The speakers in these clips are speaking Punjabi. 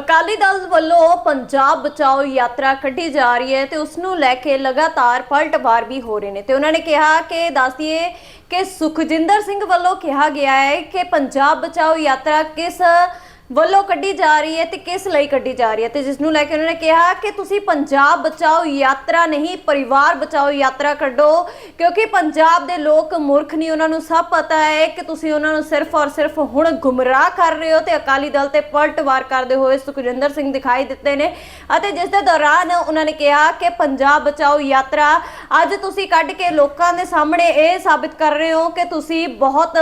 ਅਕਾਲੀ ਦਲ ਵੱਲੋਂ ਪੰਜਾਬ ਬਚਾਓ ਯਾਤਰਾ ਕੱਢੀ ਜਾ ਰਹੀ ਹੈ ਤੇ ਉਸ ਨੂੰ ਲੈ ਕੇ ਲਗਾਤਾਰ ਪਲਟਵਾਰ ਵੀ ਹੋ ਰਹੇ ਨੇ। ਤੇ ਉਹਨਾਂ ਨੇ ਕਿਹਾ ਕਿ ਦੱਸਦੀਏ ਕਿ ਸੁਖਜਿੰਦਰ ਸਿੰਘ ਵੱਲੋਂ ਕਿਹਾ ਗਿਆ ਹੈ ਕਿ ਪੰਜਾਬ ਬਚਾਓ ਯਾਤਰਾ ਕਿਸ ਵੱਲੋਂ ਕੱਢੀ ਜਾ ਰਹੀ ਹੈ ਤੇ ਕਿਸ ਲਈ ਕੱਢੀ ਜਾ ਰਹੀ ਹੈ? ਤੇ ਜਿਸ ਨੂੰ ਲੈ ਕੇ ਉਹਨਾਂ ਨੇ ਕਿਹਾ ਕਿ ਤੁਸੀਂ ਪੰਜਾਬ ਬਚਾਓ, ਯਾਤਰਾ ਨਹੀਂ, ਪਰਿਵਾਰ ਬਚਾਓ, ਯਾਤਰਾ ਕੱਢੋ। ਕਿਉਂਕਿ ਪੰਜਾਬ ਦੇ ਲੋਕ ਮੂਰਖ ਨਹੀਂ, ਉਹਨਾਂ ਨੂੰ ਸਭ ਪਤਾ ਹੈ ਕਿ ਤੁਸੀਂ ਉਹਨਾਂ ਨੂੰ ਸਿਰਫ ਔਰ ਸਿਰਫ ਹੁਣ ਗੁੰਮਰਾਹ ਕਰ ਰਹੇ ਹੋ ਤੇ ਅਕਾਲੀ ਦਲ ਤੇ ਪਲਟਵਾਰ ਕਰਦੇ ਹੋਏ ਸੁਖਜਿੰਦਰ ਸਿੰਘ ਦਿਖਾਈ ਦਿੱਤੇ ਨੇ। ਅਤੇ ਜਿਸ ਦੇ ਦੌਰਾਨ ਉਹਨਾਂ ਨੇ ਕਿਹਾ ਕਿ ਪੰਜਾਬ ਬਚਾਓ, ਯਾਤਰਾ, ਅੱਜ ਤੁਸੀਂ ਕੱਢ ਕੇ ਲੋਕਾਂ ਦੇ ਸਾਹਮਣੇ ਇਹ ਸਾਬਿਤ ਕਰ ਰਹੇ ਹੋ ਕਿ ਤੁਸੀਂ ਬਹੁਤ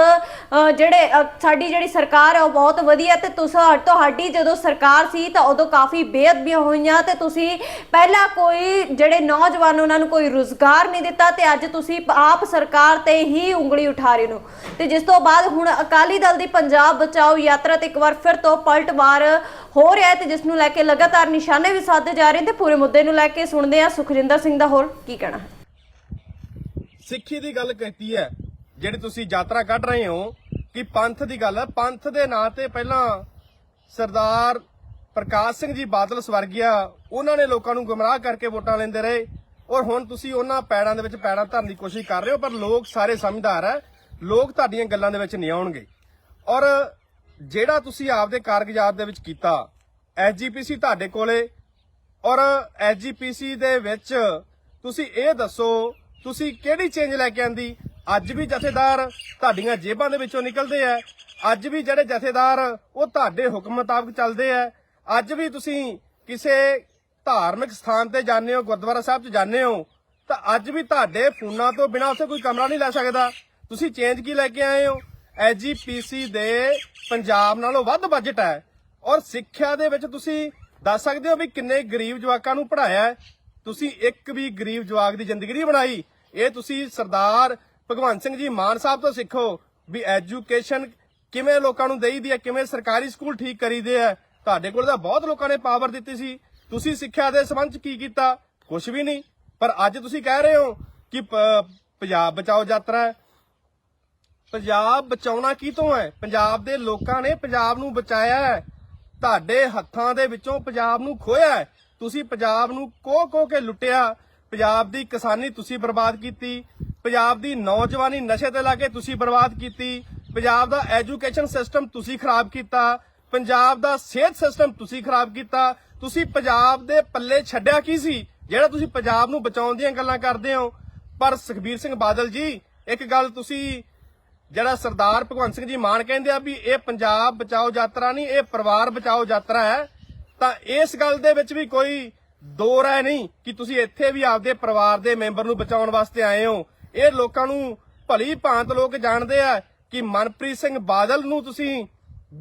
ਜਿਹੜੇ ਸਾਡੀ ਜਿਹੜੀ ਸਰਕਾਰ ਹੈ ਉਹ ਬਹੁਤ ਵਧੀਆ ਤੇ ਤੁਸੀਂ ਤੁਹਾਡੀ ਜਦੋਂ ਸਰਕਾਰ ਸੀ ਤਾਂ ਉਦੋਂ ਕਾਫੀ ਬੇਅਦਬੀਆਂ ਹੋਈਆਂ ਤੇ ਤੁਸੀਂ ਪਹਿਲਾਂ ਕੋਈ ਜਿਹੜੇ ਨੌਜਵਾਨ ਉਹਨਾਂ ਨੂੰ ਕੋਈ ਰੁਜ਼ਗਾਰ ਨਹੀਂ ਦਿੱਤਾ ਤੇ ਅੱਜ ਤੁਸੀਂ ਆਪ ਸਰਕਾਰ ਤੇ ਹੀ ਉਂਗਲੀ ਉਠਾ ਰਹੇ ਹੋ। ਤੇ ਜਿਸ ਤੋਂ ਬਾਅਦ ਹੁਣ ਅਕਾਲੀ ਦਲ ਦੀ ਪੰਜਾਬ ਬਚਾਓ ਯਾਤਰਾ ਤੇ ਇੱਕ ਵਾਰ ਫਿਰ ਤੋਂ ਪਲਟਵਾਰ ਹੋ ਰਿਹਾ ਹੈ ਤੇ ਜਿਸ ਨੂੰ ਲੈ ਕੇ ਲਗਾਤਾਰ ਨਿਸ਼ਾਨੇ ਵੀ ਸਾਧੇ ਜਾ ਰਹੇ ਨੇ ਤੇ ਪੂਰੇ ਮੁੱਦੇ ਨੂੰ ਲੈ ਕੇ ਸੁਣਦੇ ਆ ਸੁਖਜਿੰਦਰ ਸਿੰਘ ਦਾ ਹੋਰ ਕੀ ਕਹਿਣਾ ਹੈ। ਸਿੱਖੀ ਦੀ ਗੱਲ ਕੀਤੀ ਹੈ, ਜਿਹੜੀ ਤੁਸੀਂ ਯਾਤਰਾ ਕੱਢ ਰਹੇ ਹੋ, ਕਿ ਪੰਥ ਦੀ ਗੱਲ ਹੈ। ਪੰਥ ਦੇ ਨਾਂ ਤੇ ਪਹਿਲਾਂ ਸਰਦਾਰ ਪ੍ਰਕਾਸ਼ ਸਿੰਘ ਜੀ ਬਾਦਲ ਸਵਰਗੀਆ, ਉਹਨਾਂ ਨੇ ਲੋਕਾਂ ਨੂੰ ਗੁੰਮਰਾਹ ਕਰਕੇ ਵੋਟਾਂ ਲੈਂਦੇ ਰਹੇ। ਔਰ ਹੁਣ ਤੁਸੀਂ ਉਹਨਾਂ ਪੈੜਾਂ ਦੇ ਵਿੱਚ ਪੈੜਾਂ ਧਰਨ ਦੀ ਕੋਸ਼ਿਸ਼ ਕਰ ਰਹੇ ਹੋ, ਪਰ ਲੋਕ ਸਾਰੇ ਸਮਝਦਾਰ ਹੈ ਲੋਕ ਤੁਹਾਡੀਆਂ ਗੱਲਾਂ ਦੇ ਵਿੱਚ ਨਹੀਂ ਆਉਣਗੇ। ਔਰ ਜਿਹੜਾ ਤੁਸੀਂ ਆਪਦੇ ਕਾਰਗਜ਼ਾਤ ਦੇ ਵਿੱਚ ਕੀਤਾ ਐਸਜੀਪੀਸੀ ਤੁਹਾਡੇ ਕੋਲੇ, ਔਰ ਐਸਜੀਪੀਸੀ ਦੇ ਵਿੱਚ ਤੁਸੀਂ ਇਹ ਦੱਸੋ, ਤੁਸੀਂ ਕਿਹੜੀ ਚੇਂਜ ਲੈ ਕੇ ਆਂਦੀ? ਅੱਜ ਵੀ ਜਥੇਦਾਰ ਤੁਹਾਡੀਆਂ ਜੇਬਾਂ ਦੇ ਵਿੱਚੋਂ ਨਿਕਲਦੇ ਆ। ਅੱਜ ਵੀ ਜਿਹੜੇ ਜਥੇਦਾਰ, ਉਹ ਤੁਹਾਡੇ ਹੁਕਮ ਮੁਤਾਬਕ ਚੱਲਦੇ ਆ। ਅੱਜ ਵੀ ਤੁਸੀਂ ਕਿਸੇ ਧਾਰਮਿਕ ਸਥਾਨ ਤੇ ਜਾਂਦੇ ਹੋ, ਗੁਰਦੁਆਰਾ ਸਾਹਿਬ 'ਚ ਜਾਂਦੇ ਹੋ, ਤਾਂ ਅੱਜ ਵੀ ਤੁਹਾਡੇ ਫੋਨਾਂ ਤੋਂ ਬਿਨਾਂ ਉੱਥੇ ਕੋਈ ਕਮਰਾ ਨਹੀਂ ਲੈ ਸਕਦਾ। ਤੁਸੀਂ ਚੇਂਜ ਕੀ ਲੈ ਕੇ ਆਏ ਹੋ? ਐਸਜੀਪੀਸੀ ਦੇ ਪੰਜਾਬ ਨਾਲੋਂ ਵੱਧ ਬਜਟ ਹੈ। ਔਰ ਸਿੱਖਿਆ ਦੇ ਵਿੱਚ ਤੁਸੀਂ ਦੱਸ ਸਕਦੇ ਹੋ ਵੀ ਕਿੰਨੇ ਗਰੀਬ ਜਵਾਕਾਂ ਨੂੰ ਪੜ੍ਹਾਇਆ ਤੁਸੀਂ ਇੱਕ ਵੀ ਗਰੀਬ ਜਵਾਕ ਦੀ ਜ਼ਿੰਦਗੀ ਨਹੀਂ ਬਣਾਈ। ਇਹ ਤੁਸੀਂ ਸਰਦਾਰ ਭਗਵੰਤ ਸਿੰਘ ਜੀ, ਮਾਨ ਸਾਹਿਬ ਤੋਂ ਸਿੱਖੋ ਵੀ ਐਜੂਕੇਸ਼ਨ ਕਿਵੇਂ ਲੋਕਾਂ ਨੂੰ ਦੇਈਦੀ ਹੈ, ਕਿਵੇਂ ਸਰਕਾਰੀ ਸਕੂਲ ਠੀਕ ਕਰੀਦੇ ਆ ਤੁਹਾਡੇ ਕੋਲ ਤਾਂ ਬਹੁਤ ਲੋਕਾਂ ਨੇ ਪਾਵਰ ਦਿੱਤੀ ਸੀ। ਤੁਸੀਂ ਸਿੱਖਿਆ ਦੇ ਸੰਬੰਧ ਚ ਕੀ ਕੀਤਾ? ਕੁਝ ਵੀ ਨਹੀਂ। ਪਰ ਅੱਜ ਤੁਸੀਂ ਕਹਿ ਰਹੇ ਹੋ ਕਿ ਪੰਜਾਬ ਬਚਾਓ ਯਾਤਰਾ ਪੰਜਾਬ ਬਚਾਉਣਾ ਕੀ ਤੋਂ ਹੈ? ਪੰਜਾਬ ਦੇ ਲੋਕਾਂ ਨੇ ਪੰਜਾਬ ਨੂੰ ਬਚਾਇਆ ਹੈ। ਤੁਹਾਡੇ ਹੱਥਾਂ ਦੇ ਵਿੱਚੋਂ ਪੰਜਾਬ ਨੂੰ ਖੋਇਆ ਤੁਸੀਂ ਪੰਜਾਬ ਨੂੰ ਕੋਹ ਕੋਹ ਕੇ ਲੁੱਟਿਆ। ਪੰਜਾਬ ਦੀ ਕਿਸਾਨੀ ਤੁਸੀਂ ਬਰਬਾਦ ਕੀਤੀ। ਪੰਜਾਬ ਦੀ ਨੌਜਵਾਨੀ ਨਸ਼ੇ ਤੇ ਲਾ ਕੇ ਤੁਸੀਂ ਬਰਬਾਦ ਕੀਤੀ। ਪੰਜਾਬ ਦਾ ਐਜੂਕੇਸ਼ਨ ਸਿਸਟਮ ਤੁਸੀਂ ਖਰਾਬ ਕੀਤਾ। ਪੰਜਾਬ ਦਾ ਸਿਹਤ ਸਿਸਟਮ ਤੁਸੀਂ ਖਰਾਬ ਕੀਤਾ। ਤੁਸੀਂ ਪੰਜਾਬ ਦੇ ਪੱਲੇ ਛੱਡਿਆ ਕੀ ਸੀ? ਜਿਹੜਾ ਤੁਸੀਂ ਪੰਜਾਬ ਨੂੰ ਬਚਾਉਣ ਦੀਆਂ ਗੱਲਾਂ ਕਰਦੇ ਹੋ। ਪਰ ਸੁਖਬੀਰ ਸਿੰਘ ਬਾਦਲ ਜੀ, ਇੱਕ ਗੱਲ ਤੁਸੀਂ ਜਿਹੜਾ ਸਰਦਾਰ ਭਗਵੰਤ ਸਿੰਘ ਜੀ ਮਾਨ ਕਹਿੰਦੇ ਆ ਵੀ ਇਹ ਪੰਜਾਬ ਬਚਾਓ ਯਾਤਰਾ ਨਹੀਂ, ਇਹ ਪਰਿਵਾਰ ਬਚਾਓ ਯਾਤਰਾ ਹੈ। ਤਾਂ ਇਸ ਗੱਲ ਦੇ ਵਿੱਚ ਵੀ ਕੋਈ ਦੋ ਰਾਏ ਨਹੀਂ ਕਿ ਤੁਸੀਂ ਇੱਥੇ ਵੀ ਆਪਦੇ ਪਰਿਵਾਰ ਦੇ ਮੈਂਬਰ ਨੂੰ ਬਚਾਉਣ ਵਾਸਤੇ ਆਏ ਹੋ। ਇਹ ਲੋਕਾਂ ਨੂੰ ਭਲੀ ਭਾਂਤ ਲੋਕ ਜਾਣਦੇ ਆ ਕਿ ਮਨਪ੍ਰੀਤ ਸਿੰਘ ਬਾਦਲ ਨੂੰ ਤੁਸੀਂ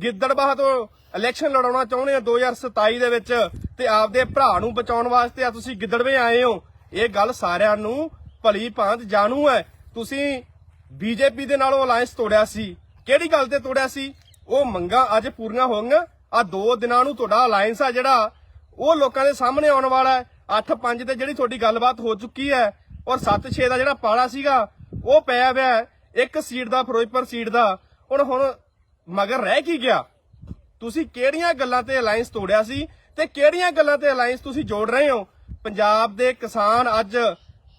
ਗਿੱਦੜਬਾਹ ਤੋਂ ਇਲੈਕਸ਼ਨ ਲੜਾਉਣਾ ਚਾਹੁੰਦੇ ਹੋ 2027 ਦੇ ਵਿੱਚ ਤੇ ਆਪਦੇ ਭਰਾ ਨੂੰ ਬਚਾਉਣ ਵਾਸਤੇ ਆ ਤੁਸੀਂ ਗਿੱਦੜਵੇ ਆਏ ਹੋ। ਇਹ ਗੱਲ ਸਾਰਿਆਂ ਨੂੰ ਭਲੀ ਭਾਂਤ ਜਾਣੂ ਹੈ। ਤੁਸੀਂ ਬੀਜੇਪੀ ਦੇ ਨਾਲੋਂ ਅਲਾਈਅੰਸ ਤੋੜਿਆ ਸੀ। ਕਿਹੜੀ ਗੱਲ ਤੇ ਤੋੜਿਆ ਸੀ? ਉਹ ਮੰਗਾਂ ਅੱਜ ਪੂਰੀਆਂ ਹੋਣਗੀਆਂ ਗਈਆਂ ਆ ਦੋ ਦਿਨਾਂ ਨੂੰ ਤੁਹਾਡਾ ਅਲਾਈਅੰਸ ਆ ਜਿਹੜਾ, ਉਹ ਲੋਕਾਂ ਦੇ ਸਾਹਮਣੇ ਆਉਣ ਵਾਲਾ ਹੈ। 8-5 ਤੇ ਜਿਹੜੀ ਤੁਹਾਡੀ ਗੱਲਬਾਤ ਹੋ ਚੁੱਕੀ ਹੈ ਔਰ 7-6 ਦਾ ਜਿਹੜਾ ਪਾਲਾ ਸੀਗਾ, ਉਹ ਪਿਆ ਹੋਇਆ ਇੱਕ ਸੀਟ ਦਾ, ਫਿਰੋਜ਼ਪੁਰ ਸੀਟ ਦਾ। ਹੁਣ ਹੁਣ ਮਗਰ ਰਹਿ ਕੀ ਗਿਆ? ਤੁਸੀਂ ਕਿਹੜੀਆਂ ਗੱਲਾਂ ਤੇ ਅਲਾਈਅੰਸ ਤੋੜਿਆ ਸੀ ਤੇ ਕਿਹੜੀਆਂ ਗੱਲਾਂ ਤੇ ਅਲਾਈਅੰਸ ਤੁਸੀਂ ਜੋੜ ਰਹੇ ਹੋ? ਪੰਜਾਬ ਦੇ ਕਿਸਾਨ ਅੱਜ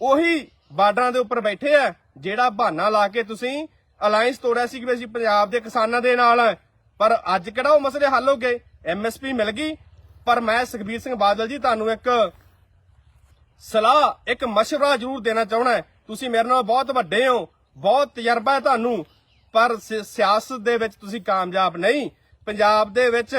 ਉਹੀ ਬਾਰਡਰਾਂ ਦੇ ਉੱਪਰ ਬੈਠੇ ਆ, ਜਿਹੜਾ ਬਹਾਨਾ ਲਾ ਕੇ ਤੁਸੀਂ ਅਲਾਈਅੰਸ ਤੋੜਿਆ ਸੀ ਕਿ ਵੀ ਅਸੀਂ ਪੰਜਾਬ ਦੇ ਕਿਸਾਨਾਂ ਦੇ ਨਾਲ ਆ। ਪਰ ਅੱਜ ਕਿਹੜਾ ਉਹ ਮਸਲੇ ਹੱਲ ਹੋ ਗਏ? ਐਮਐਸਪੀ ਮਿਲ ਗਈ। ਪਰ ਮੈਂ ਸੁਖਬੀਰ ਸਿੰਘ ਬਾਦਲ ਜੀ, ਤੁਹਾਨੂੰ ਇੱਕ ਸਲਾਹ ਇੱਕ مشورہ ਜ਼ਰੂਰ ਦੇਣਾ ਚਾਹਣਾ ਹੈ ਤੁਸੀਂ ਮੇਰੇ ਨਾਲ ਬਹੁਤ ਵੱਡੇ ਹੋ ਬਹੁਤ ਤਜਰਬਾ ਹੈ ਤੁਹਾਨੂੰ ਪਰ ਸਿ- ਸਿਆਸਤ ਦੇ ਵਿੱਚ ਤੁਸੀਂ ਕਾਮਯਾਬ ਨਹੀਂ ਪੰਜਾਬ ਦੇ ਵਿੱਚ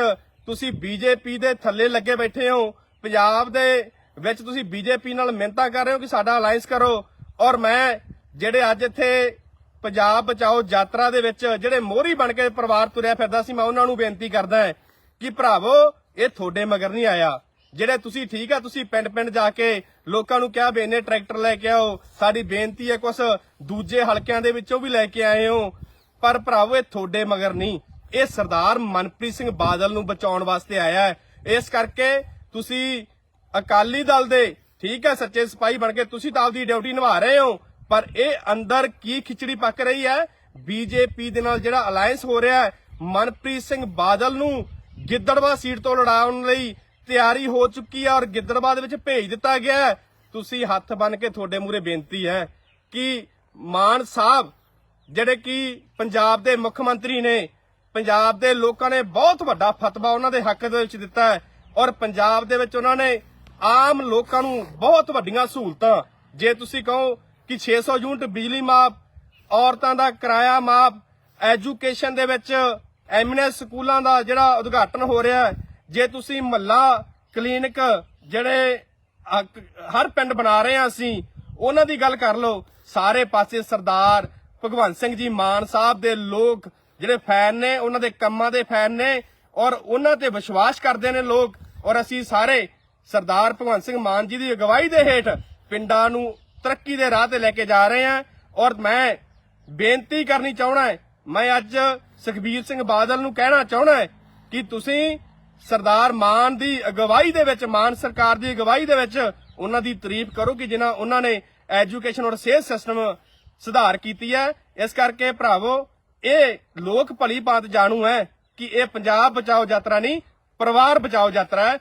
ਤੁਸੀਂ ਬੀਜੇਪੀ ਦੇ ਥੱਲੇ ਲੱਗੇ ਬੈਠੇ ਹੋ ਪੰਜਾਬ ਦੇ ਵਿੱਚ ਤੁਸੀਂ ਬੀਜੇਪੀ ਨਾਲ ਮਿਹਨਤਾਂ ਕਰ ਰਹੇ ਹੋ ਕਿ ਸਾਡਾ ਅਲਾਈਅੰਸ ਕਰੋ ਔਰ ਮੈਂ ਜਿਹੜੇ ਅੱਜ ਇੱਥੇ ਪੰਜਾਬ ਬਚਾਓ ਯਾਤਰਾ ਦੇ ਵਿੱਚ ਜਿਹੜੇ ਮੋਹਰੀ ਬਣ ਕੇ ਪਰਿਵਾਰ ਤੁਰਿਆ ਫਿਰਦਾ ਸੀ ਮੈਂ ਉਹਨਾਂ ਨੂੰ ਬੇਨਤੀ ਕਰਦਾ ਹਾਂ ਕਿ ਭਰਾਵੋ ਇਹ ਤੁਹਾਡੇ ਮਗਰ ਨਹੀਂ ਆਇਆ ਜਿਹੜੇ ਤੁਸੀਂ ਠੀਕ ਆ, ਤੁਸੀਂ ਪਿੰਡ ਪਿੰਡ ਜਾ ਕੇ ਲੋਕਾਂ ਨੂੰ ਕਿਹਾ ਵੀ ਇੰਨੇ ਟਰੈਕਟਰ ਲੈ ਕੇ ਆਓ, ਸਾਡੀ ਬੇਨਤੀ ਹੈ ਕੁਛ ਦੂਜੇ ਹਲਕਿਆਂ ਦੇ ਵਿੱਚੋਂ ਵੀ ਲੈ ਕੇ ਆਏ ਹੋ। ਪਰ ਭਰਾਵੋ, ਇਹ ਤੁਹਾਡੇ ਮਗਰ ਨਹੀਂ। ਇਹ ਸਰਦਾਰ ਮਨਪ੍ਰੀਤ ਸਿੰਘ ਬਾਦਲ ਨੂੰ ਬਚਾਉਣ ਵਾਸਤੇ ਆਇਆ ਹੈ। ਇਸ ਕਰਕੇ ਤੁਸੀਂ ਅਕਾਲੀ ਦਲ ਦੇ, ਠੀਕ ਹੈ, ਸੱਚੇ ਸਿਪਾਹੀ ਬਣ ਕੇ ਤੁਸੀਂ ਤਾਂ ਆਪਦੀ ਡਿਊਟੀ ਨਿਭਾ ਰਹੇ ਹੋ। ਪਰ ਇਹ ਅੰਦਰ ਕੀ ਖਿਚੜੀ ਪੱਕ ਰਹੀ ਹੈ? ਬੀਜੇਪੀ ਦੇ ਨਾਲ ਜਿਹੜਾ ਅਲਾਈਅੰਸ ਹੋ ਰਿਹਾ ਹੈ, ਮਨਪ੍ਰੀਤ ਸਿੰਘ ਬਾਦਲ ਨੂੰ ਗਿੱਦੜਵਾ ਸੀਟ ਤੋਂ ਲੜਾਉਣ ਲਈ ਤਿਆਰੀ ਹੋ ਚੁੱਕੀ ਹੈ ਔਰ ਗਿੱਦੜਵਾ ਦੇ ਵਿੱਚ ਭੇਜ ਦਿੱਤਾ ਗਿਆ ਤੁਸੀਂ ਹੱਥ ਬੰਨ ਕੇ ਤੁਹਾਡੇ ਮੂਰੇ ਬੇਨਤੀ ਹੈ ਕਿ ਮਾਨ ਸਾਹਿਬ, ਜਿਹੜੇ ਕਿ ਪੰਜਾਬ ਦੇ ਮੁੱਖ ਮੰਤਰੀ ਨੇ, ਪੰਜਾਬ ਦੇ ਲੋਕਾਂ ਨੇ ਬਹੁਤ ਵੱਡਾ ਫਤਵਾ ਉਹਨਾਂ ਦੇ ਹੱਕ ਦੇ ਵਿੱਚ ਦਿੱਤਾ ਹੈ ਔਰ ਪੰਜਾਬ ਦੇ ਵਿੱਚ ਉਹਨਾਂ ਨੇ ਆਮ ਲੋਕਾਂ ਨੂੰ ਬਹੁਤ ਵੱਡੀਆਂ ਸਹੂਲਤਾਂ, ਜੇ ਤੁਸੀਂ ਕਹੋ ਕਿ 600 ਯੂਨਿਟ ਬਿਜਲੀ ਮਾਫ, ਔਰਤਾਂ ਦਾ ਕਿਰਾਇਆ ਮਾਫ, ਐਜੂਕੇਸ਼ਨ ਦੇ ਵਿੱਚ ਐਮਐਨਐਸ ਸਕੂਲਾਂ ਦਾ ਜਿਹੜਾ ਉਦਘਾਟਨ ਹੋ ਰਿਹਾ ਹੈ ਜੇ ਤੁਸੀਂ ਮੱਲਾ ਕਲੀਨਿਕ ਜਿਹੜੇ ਹਰ ਪਿੰਡ ਬਣਾ ਰਹੇ ਹਾਂ ਅਸੀਂ, ਉਹਨਾਂ ਦੀ ਗੱਲ ਕਰ ਲਓ। ਸਾਰੇ ਪਾਸੇ ਸਰਦਾਰ ਭਗਵੰਤ ਸਿੰਘ ਜੀ ਮਾਨ ਸਾਹਿਬ ਦੇ ਲੋਕ ਜਿਹੜੇ ਫੈਨ ਨੇ, ਉਹਨਾਂ ਦੇ ਕੰਮਾਂ ਦੇ ਫੈਨ ਨੇ ਔਰ ਉਹਨਾਂ ਤੇ ਵਿਸ਼ਵਾਸ ਕਰਦੇ ਨੇ ਲੋਕ। ਔਰ ਅਸੀਂ ਸਾਰੇ ਸਰਦਾਰ ਭਗਵੰਤ ਸਿੰਘ ਮਾਨ ਜੀ ਦੀ ਅਗਵਾਈ ਦੇ ਹੇਠ ਪਿੰਡਾਂ ਨੂੰ ਤਰੱਕੀ ਦੇ ਰਾਹ ਤੇ ਲੈ ਕੇ ਜਾ ਰਹੇ ਹਾਂ। ਔਰ ਮੈਂ ਬੇਨਤੀ ਕਰਨੀ ਚਾਹਣਾ ਮੈਂ ਅੱਜ ਸੁਖਬੀਰ ਸਿੰਘ ਬਾਦਲ ਨੂੰ ਕਹਿਣਾ ਚਾਹਣਾ ਕਿ ਤੁਸੀਂ ਸਰਦਾਰ ਮਾਨ ਦੀ ਅਗਵਾਈ ਦੇ ਵਿੱਚ, ਮਾਨ ਸਰਕਾਰ ਦੀ ਅਗਵਾਈ ਦੇ ਵਿੱਚ ਉਹਨਾਂ ਦੀ ਤਾਰੀਫ ਕਰੋ ਕਿ ਜਿਨ੍ਹਾਂ ਉਹਨਾਂ ਨੇ ਐਜੂਕੇਸ਼ਨ ਔਰ ਸਿਹਤ ਸਿਸਟਮ ਸੁਧਾਰ ਕੀਤੀ ਹੈ। ਇਸ ਕਰਕੇ ਭਰਾਵੋ, ਇਹ ਲੋਕ ਭਲੀ ਬਾਤ ਜਾਣੂ ਹੈ ਕਿ ਇਹ ਪੰਜਾਬ ਬਚਾਓ ਯਾਤਰਾ ਨਹੀਂ, ਪਰਿਵਾਰ ਬਚਾਓ ਯਾਤਰਾ ਹੈ।